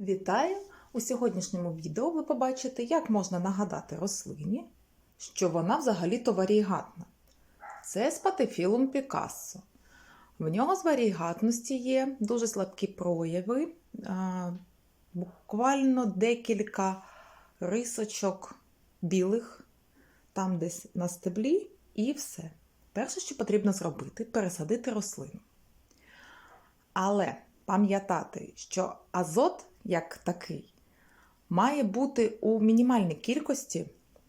Вітаю! У сьогоднішньому відео ви побачите, як можна нагадати рослині, що вона взагалі-то варігатна. Це спатифілум Пікассо. В нього з варігатності є дуже слабкі прояви, буквально декілька рисочок білих, там десь на стеблі, і все. Перше, що потрібно зробити, пересадити рослину. Але пам'ятати, що азот, як такий, має бути у мінімальній кількості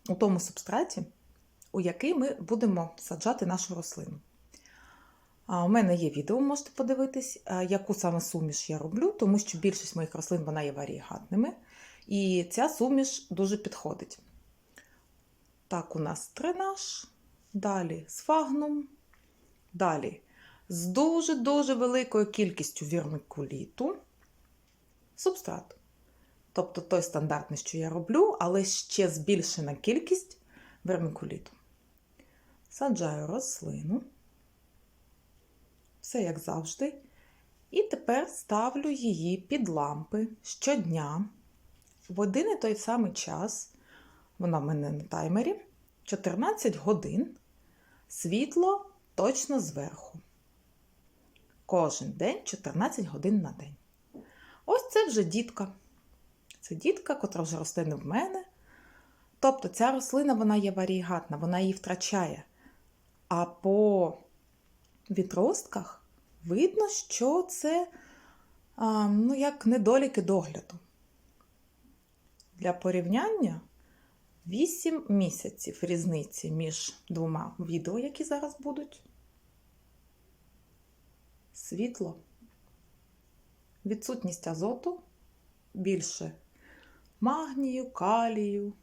у тому субстраті, у який ми будемо саджати нашу рослину. У мене є відео, можете подивитись, яку саме суміш я роблю, тому що більшість моїх рослин вона є варігатними, і ця суміш дуже підходить. Так, у нас тренаж, далі сфагнум, далі з дуже-дуже великою кількістю вірмикуліту субстрату. Тобто той стандартний, що я роблю, але ще збільшена кількість вермикуліту. Саджаю рослину. Все як завжди. І тепер ставлю її під лампи щодня в один і той самий час. Вона в мене на таймері 14 годин. Світло точно зверху. Кожен день 14 годин на день. Ось це вже дітка. Це дітка, котра вже росте не в мене. Тобто ця рослина вона є варігатна, вона її втрачає. А по відростках видно, що це ну, як недоліки догляду. Для порівняння 8 місяців різниці між двома відео, які зараз будуть. Світло, відсутність азоту, більше магнію, калію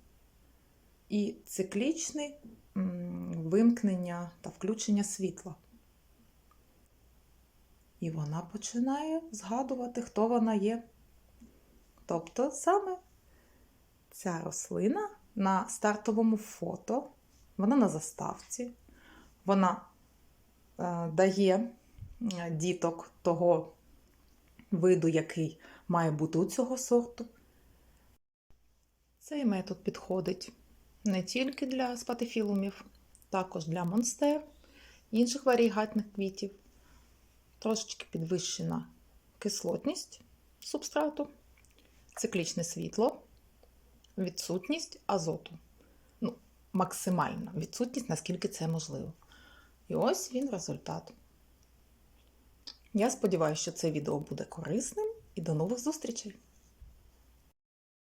і циклічне вимкнення та включення світла. І вона починає згадувати, хто вона є. Тобто саме ця рослина на стартовому фото, вона на заставці, вона е, дає діток того виду, який має бути у цього сорту. Цей метод підходить не тільки для спатифілумів, також для монстер, інших варігатних квітів. Трошечки підвищена кислотність субстрату, циклічне світло, відсутність азоту. Ну, максимальна відсутність, наскільки це можливо. І ось він результат. Я сподіваюся, що це відео буде корисним і до нових зустрічей!